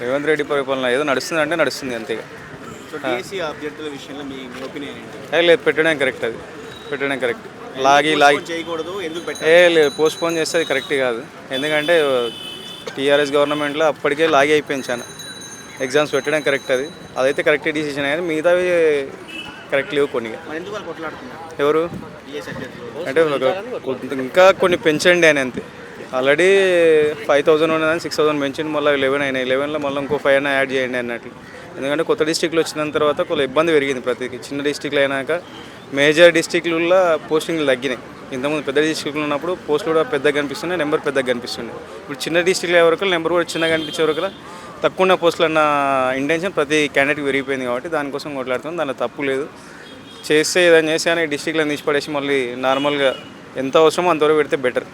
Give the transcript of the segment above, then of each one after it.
రేవంత్ రెడ్డి పరిపాలన ఏదో నడుస్తుంది అంటే నడుస్తుంది అంతేగా టీఎస్సీ అభ్యర్థుల విషయంలో మీ ఒపీనియన్ ఏంటి? ఏ లేదు పెట్టడం కరెక్ట్ అది. పెట్టడం కరెక్ట్ లాగి లాగి. చేయకూడదు ఎందుకు ఏ లేదు పోస్ట్ పోన్ చేస్తే అది కరెక్ట్ కాదు. ఎందుకంటే టీఆర్ఎస్ గవర్నమెంట్లో అప్పటికే లాగి అయిపోయింది చాలా. ఎగ్జామ్స్ పెట్టడం కరెక్ట్ అది. అదైతే కరెక్ట్ డిసిషన్ కానీ మిగతావి కరెక్ట్ లేవు కొన్ని. ఎవరు? అంటే ఇంకా కొన్ని పెంచండి అని అంతే. ఆల్రెడీ ఫైవ్ థౌసండ్ ఉన్నదని సిక్స్ థౌసండ్ పెంచింది మళ్ళీ లెవెన్ అయినాయి. లెవెన్లో మళ్ళీ ఇంకో ఫైవ్ అయినా యాడ్ చేయండి అన్నట్లు ఎందుకంటే కొత్త డిస్టిక్లు వచ్చిన తర్వాత కొంత ఇబ్బంది పెరిగింది ప్రతి చిన్న డిస్టిక్లు అయినాక మేజర్ డిస్టిక్లలో పోస్టింగ్లు తగ్గినాయి. ఇంతకుముందు పెద్ద డిస్టిక్లు ఉన్నప్పుడు పోస్టులు కూడా పెద్దగా కనిపిస్తున్నాయి నెంబర్ పెద్దగా కనిపిస్తుంది ఇప్పుడు చిన్న డిస్టిక్లు వరకు నెంబర్ కూడా చిన్నగా కనిపించే వరకు తక్కువ ఉన్న పోస్టులు అన్న ఇంటెన్షన్ ప్రతి క్యాండిడేట్కి పెరిగిపోయింది కాబట్టి దానికోసం కొట్లాడుతుంది దానిలో తప్పు లేదు. చేస్తే ఏదైనా చేసి అని డిస్టిక్లను తీసి పడేసి మళ్ళీ నార్మల్గా ఎంత అవసరమో అంతవరకు పెడితే బెటర్.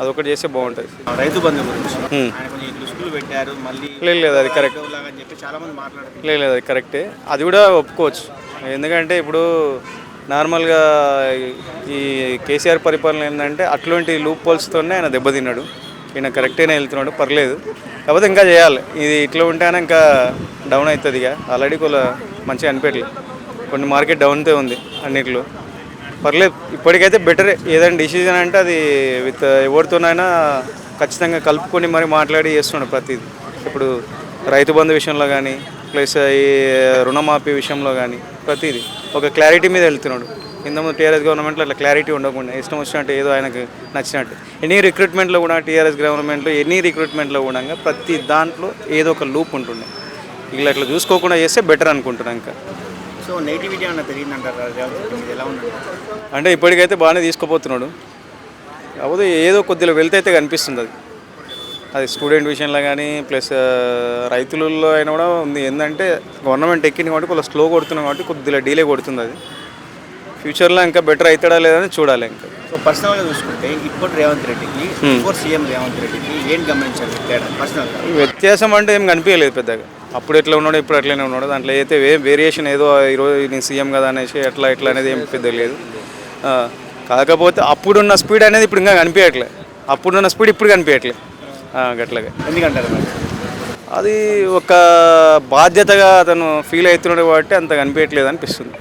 అదొకటి చేస్తే బాగుంటుంది. రైతు బంధు గురించి. ఆయన పెట్టారు మళ్ళీ లేదు లేదు అది కరెక్ట్ లేదు లేదు అది కరెక్టే అది కూడా ఒప్పుకోవచ్చు. ఎందుకంటే ఇప్పుడు నార్మల్గా ఈ కేసీఆర్ పరిపాలన ఏంటంటే అట్లాంటి లూప్ పోల్స్తోనే ఆయన దెబ్బతిన్నాడు. ఈయన కరెక్టేనే వెళ్తున్నాడు పర్లేదు. కాకపోతే ఇంకా చేయాలి. ఇది ఇట్లా ఉంటేనే ఇంకా డౌన్ అవుతుంది ఇక ఆల్రెడీ కొల మంచిగా అనిపించలేదు కొన్ని మార్కెట్ డౌన్తో ఉంది అన్నిట్లో. పర్లేదు. ఇప్పటికైతే బెటర్ ఏదైనా డిసిజన్ అంటే అది విత్ uh, ఎవరితోనైనా ఖచ్చితంగా కలుపుకొని మరి మాట్లాడి చేస్తున్నాడు ప్రతిదీ. ఇప్పుడు రైతు బంధు విషయంలో కానీ ప్లస్ ఈ uh, రుణమాఫీ విషయంలో కానీ ప్రతిదీ ఒక క్లారిటీ మీద వెళ్తున్నాడు. ఇంతకుముందు టీఆర్ఎస్ గవర్నమెంట్లో అట్లా క్లారిటీ ఉండకుండా ఇష్టం వచ్చినట్టు ఏదో ఆయనకు నచ్చినట్టు. ఎనీ రిక్రూట్మెంట్లో కూడా టీఆర్ఎస్ గవర్నమెంట్లో ఎనీ రిక్రూట్మెంట్లో కూడా ప్రతి దాంట్లో ఏదో ఒక లూప్ ఉంటుండే. ఇలా అట్లా చూసుకోకుండా చేస్తే బెటర్ అనుకుంటున్నాను ఇంకా. సో నెగిటివిటీ అన్న పెరిగిందంటారు రేవంత్ రెడ్డి మీద ఎలా ఉందంటారు? అంటే ఇప్పటికైతే బాగానే తీసుకుపోతున్నాడు. కాకపోతే ఏదో కొద్దిగా వెళ్తే అయితే కనిపిస్తుంది అది. అది స్టూడెంట్ విషయంలో కానీ ప్లస్ రైతులలో అయినా కూడా ఉంది. ఏంటంటే గవర్నమెంట్ ఎక్కింది కాబట్టి కొద్దిగా స్లో కొడుతున్నాం కాబట్టి కొద్దిగా డీలే కొడుతుంది అది. ఫ్యూచర్లో ఇంకా బెటర్ అవుతాడా లేదని చూడాలి ఇంకా. సో పర్సనల్గా చూసుకుంటే ఇప్పుడు రేవంత్ రెడ్డికి సీఎం రేవంత్ రెడ్డికి ఏం గమనించాలి తేడా? పర్సనల్గా వ్యత్యాసం అంటే ఏం కనిపించలేదు పెద్దగా. అప్పుడు ఎట్లా ఉన్నాడో ఇప్పుడు అట్లనే ఉన్నాడు. దాంట్లో అయితే వేరియేషన్ ఏదో ఈరోజు నేను సీఎం కదా అనేసి ఎట్లా ఎట్లా అనేది ఏం లేదు. ఆ, కాకపోతే అప్పుడున్న స్పీడ్ అనేది ఇప్పుడు ఇంకా కనిపించట్లే. అప్పుడున్న స్పీడ్ ఇప్పుడు కనిపించట్లే. గట్లాగా. ఎందుకంటారు అది ఒక బాధ్యతగా అతను ఫీల్ అవుతున్నాడు కాబట్టి అంత కనిపించట్లేదు అనిపిస్తుంది.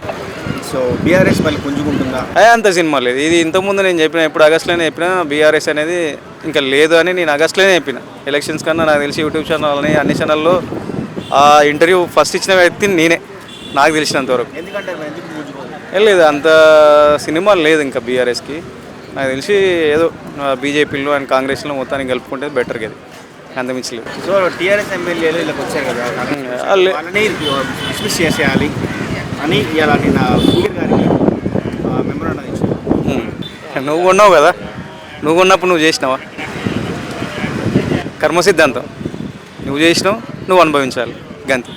సో బీఆర్ఎస్ మళ్ళీ పుంజుకుంటుందా? అదే అంత సినిమా లేదు. ఇది ఇంతకుముందు నేను చెప్పిన ఇప్పుడు ఆగస్ట్లోనే చెప్పిన బీఆర్ఎస్ అనేది ఇంకా లేదు అని నేను ఆగస్ట్లోనే చెప్పిన. ఎలక్షన్స్ కన్నా నాకు తెలిసి యూట్యూబ్ ఛానల్ అని అన్ని ఛానల్లో ఆ ఇంటర్వ్యూ ఫస్ట్ ఇచ్చిన వ్యక్తి నేనే నాకు తెలిసినంత వరకు. ఎందుకంటారు మరి ఎందుకు పుంజుకోదు ఏం లేదు అంత సినిమా లేదు ఇంకా బీఆర్ఎస్కి. నాకు తెలిసి ఏదో బీజేపీలో అండ్ కాంగ్రెస్లో మొత్తానికి కలుపుకుంటే బెటర్ కదా అంతమించి లేదు. సో టీఆర్ఎస్ ఎమ్మెల్యేలు ఇలా వచ్చారు కదా వాళ్ళని డిస్మిస్ చేసేయాలి అని గారికి మెమోరాండం ఇచ్చారు. ఉమ్. నువ్వు కొన్నావు కదా నువ్వు కొన్నప్పుడు నువ్వు చేసినావా? కర్మ సిద్ధాంతం నువ్వు చేసినావు? నువ్వు అనుభవించాలి. గంతి.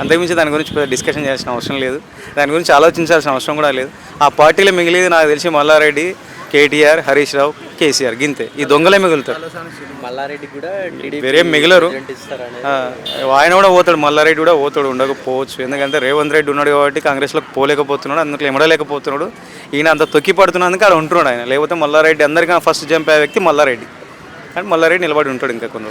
అంతకుమించి దాని గురించి డిస్కషన్ చేయాల్సిన అవసరం లేదు. దాని గురించి ఆలోచించాల్సిన అవసరం కూడా లేదు. ఆ పార్టీలో మిగిలింది నాకు తెలిసి మల్లారెడ్డి కేటీఆర్ హరీష్ రావు కేసీఆర్ గింతే. ఈ దొంగలే మిగులుతారు. మల్లారెడ్డి కూడా వేరే మిగిలరు. ఆయన కూడా పోతాడు మల్లారెడ్డి కూడా పోతాడు ఉండకపోవచ్చు. ఎందుకంటే రేవంత్ రెడ్డి ఉన్నాడు కాబట్టి కాంగ్రెస్లోకి పోలేకపోతున్నాడు అందులో ఎమడలేకపోతున్నాడు. ఈయన అంత తొక్కి పడుతున్నందుకు అక్కడ ఉంటున్నాడు ఆయన. లేకపోతే మల్లారెడ్డి అందరికీ ఫస్ట్ జంప్ అయ్యే వ్యక్తి మల్లారెడ్డి. కానీ మల్లారెడ్డి నిలబడి ఉంటాడు ఇంకా కొన్ని